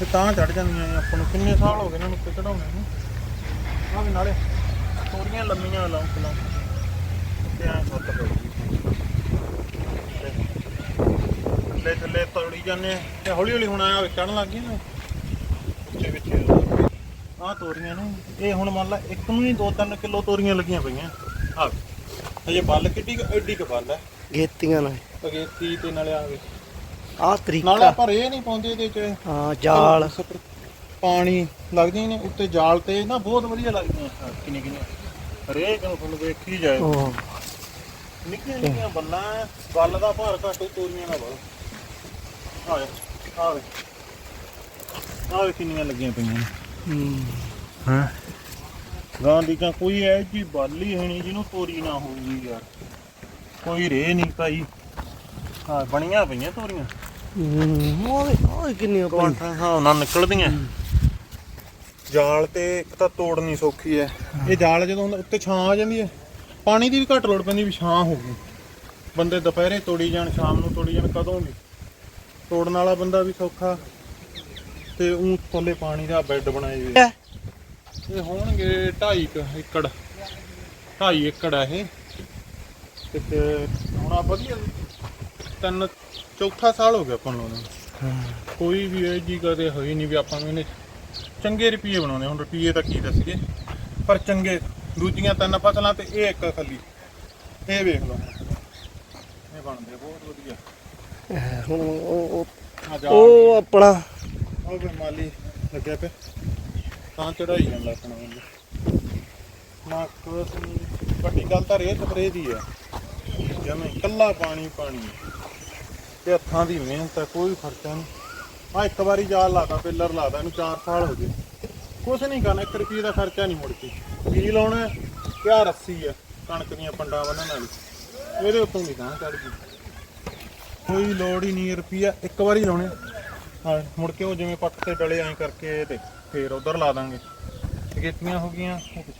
ਤੇ ਤਾਂ ਚੜ ਜਾਂਦੀਆਂ ਇਹ ਆਪਾਂ ਨੂੰ। ਕਿੰਨੇ ਸਾਲ ਹੋ ਗਏ ਇਹਨਾਂ ਨੂੰ ਚੜਾਉਣੇ ਨੂੰ। ਆ ਵੀ ਨਾਲੇ ਥੋੜੀਆਂ ਲੰਮੀਆਂ ਲੰਕ ਲੰਕ ਤੇ ਐਂ ਸੁੱਤ ਪਈ ਥੱਲੇ ਥੱਲੇ ਤੋੜੀ ਜਾਂਦੇ ਆ। ਤੇ ਹੌਲੀ ਹੌਲੀ ਹੁਣ ਆ ਚੜਨ ਲੱਗ ਗਈ ਨਾ। ਉੱਚੇ ਵਿੱਚ ਆ। ਤੋਰੀਆਂ ਨੇ। ਇਹ ਹੁਣ ਮੰਨ ਲਾ ਇੱਕ ਨੂੰ ਹੀ 2-3 ਕਿਲੋ ਤੋਰੀਆਂ ਲੱਗੀਆਂ ਪਈਆਂ। ਆ ਹਜੇ ਬੱਲ ਕਿੱਡੀ ਐਡੀ ਕ ਬੱਲ ਹੈ। ਗੇਤੀਆਂ ਨਾਲ। ਅਗੇਤੀ ਤੇ ਨਾਲੇ ਆਵੇ ਆਹ ਨਾਲੇ ਤਰੀਕਾ। ਆਪਾਂ ਰੇ ਨਹੀਂ ਪਾਉਂਦੇ ਇਹਦੇ ਚ। ਹਾਂ ਜਾਲ। ਸਪਰ- ਪਾਣੀ ਲੱਗਦੀਆਂ ਨੇ ਉੱਤੇ ਜਾਲ ਤੇ ਨਾ ਬਹੁਤ ਵਧੀਆ ਲੱਗਦੀਆਂ ਕਿੰਨੀ ਕਿੰਨੀ ਰੇ ਕਿਉਂ ਤੁਹਾਨੂੰ ਵੇਖੀ ਜਾਏ? ਉਹ ਨਿੱਕੀਆਂ ਨਿੱਕੀਆਂ ਬੱਲਾਂ ਐ, ਬੱਲ ਦਾ ਭਾਰ ਘੱਟ ਤੋਰੀਆਂ ਦਾ ਬਲ ਆ ਆ ਵੇ ਆ ਵੇ ਕਿੰਨੀਆਂ ਲੱਗੀਆਂ ਪਈਆਂ ਨੇ। ਹੂੰ। ਹਾਂ? ਗਾਂ ਦੀ ਤਾਂ ਕੋਈ ਐ ਜੀ ਬੱਲ ਹੀ ਹੈ ਨਹੀਂ ਜਿਹਨੂੰ ਤੋਰੀ ਨਾ ਹੋਊਗੀ ਯਾਰ। ਕੋਈ ਰੇ ਨਹੀਂ ਭਾਈ। ਹਾਂ ਬਣੀਆਂ ਪਈਆਂ ਤੋਰੀਆਂ। ਹੂੰ ਉਹ ਉਹ ਕਿੰਨੀ ਪਈ ਕੁਆਂਟਲ ਹਾਂ ਨਾ ਨਿਕਲਦੀਆਂ। ਜਾਲ ਤੇ ਇੱਕ ਤਾਂ ਤੋੜਨੀ ਸੌਖੀ ਐ। ਇਹ ਜਾਲ ਜਦੋਂ ਹੁੰਦਾ ਉੱਤੇ ਛਾਂ ਆ ਜਾਂਦੀ ਐ। ਪਾਣੀ ਦੀ ਵੀ ਘੱਟ ਲੋੜ ਪੈਂਦੀ ਵੀ ਛਾਂ ਹੋਊਗੀ ਬੰਦੇ ਦੁਪਹਿਰੇ ਤੋੜੀ ਜਾਣ ਸ਼ਾਮ ਨੂੰ ਤੋੜੀ ਜਾਣ ਕਦੋਂ ਵੀ। ਤੋੜਨ ਵਾਲਾ ਬੰਦਾ ਵੀ ਸੌਖਾ। ਤੇ ਉਹ ਥੱਲੇ ਪਾਣੀ ਦਾ ਬੈੱਡ ਬਣਾਏ ਹੋਏ। ਇਹ ਹੋਣਗੇ 2.5 ਏਕੜ। 2.5 ਏਕੜ ਆ ਇਹ। ਤੇ ਹੁਣ ਆ ਵਧੀਆ। ਤਿੰਨ ਚੌਥਾ ਸਾਲ ਹੋ ਗਿਆ ਆਪਾਂ ਨੂੰ ਲਾਉਂਦੇ ਨੂੰ। ਹਾਂ। ਕੋਈ ਵੀ ਇਹ ਜੀ ਕਦੇ ਹੋਈ ਨਹੀਂ ਵੀ ਆਪਾਂ ਨੂੰ ਇਹਨੇ ਚੰਗੇ ਰੁਪਏ ਬਣਾਉਣੇ ਹੁਣ ਰੁਪਏ ਤਾਂ ਕੀ ਦੱਸੀਏ। ਪਰ ਚੰਗੇ ਦੂਜੀਆਂ ਤਿੰਨ ਫਸਲਾਂ ਤੇ ਇਹ ਇੱਕ ਖਾਲੀ ਇਹ ਵੇਖ ਲਓ। ਇਹ ਬਣਦੇ ਬਹੁਤ ਵਧੀਆ। ਹੁਣ ਉਹ ਉਹ- ਆ ਜਾ। ਉਹ ਆਪਣਾ ਉਹ ਵੀ ਮਾਲੀ ਲੱਗਿਆ ਪਿਆ। ਤਾਂ ਚੜਾਈ ਜਾਂਦਾ ਆਪਣਾ ਬੰਦਾ ਨਾ ਕੁਛ ਵੱਡੀ ਗੱਲ ਤਾਂ ਰੇਤ ਸਪਰੇ ਦੀ ਆ। ਜਮੇ ਕੱਲਾ ਪਾਣੀ ਪਾਣੀ। ਤੇ ਹੱਥਾਂ ਦੀ ਮਿਹਨਤ ਹੈ, ਕੋਈ ਖਰਚਾ ਨਹੀਂ। ਆ ਇੱਕ ਵਾਰੀ ਜਾਲ ਲਾਦਾ ਪਿੱਲਰ ਲਾਦਾ ਇਹਨੂੰ 4 ਸਾਲ ਹੋ ਗਏ। ਕੁਛ ਨਹੀਂ ਕਰਨਾ 1 ਰੁਪਏ ਦਾ ਖਰਚਾ ਨਹੀਂ ਮੁੜ ਕੇ। ਕੀ ਲਾਉਣਾ ਕਿਆ ਰੱਸੀ ਆ ਕਣਕ ਦੀਆਂ ਪੰਡਾਂ ਬੰਨਣ ਵਾਲੀ। ਇਹਦੇ ਉੱਤੋਂ ਨਹੀਂ ਤਾਂ ਚੜ ਗਈ। ਕੋਈ ਲੋੜ ਹੀ ਨਹੀਂ ਰੁਪਿਆ ਇੱਕ ਵਾਰੀ ਲਾਉਣੇ। ਹਾਂ, ਮੁੜ ਕੇ ਉਹ ਜਿਵੇਂ ਪੱਟ ਤੇ ਡਲੇ ਐਂ ਕਰਕੇ ਤੇ ਫੇਰ ਉਧਰ ਲਾ ਦਾਂਗੇ। ਗੇਤੀਆਂ ਹੋ ਗਈਆਂ, ਉਹ ਪਿੱਛੇ।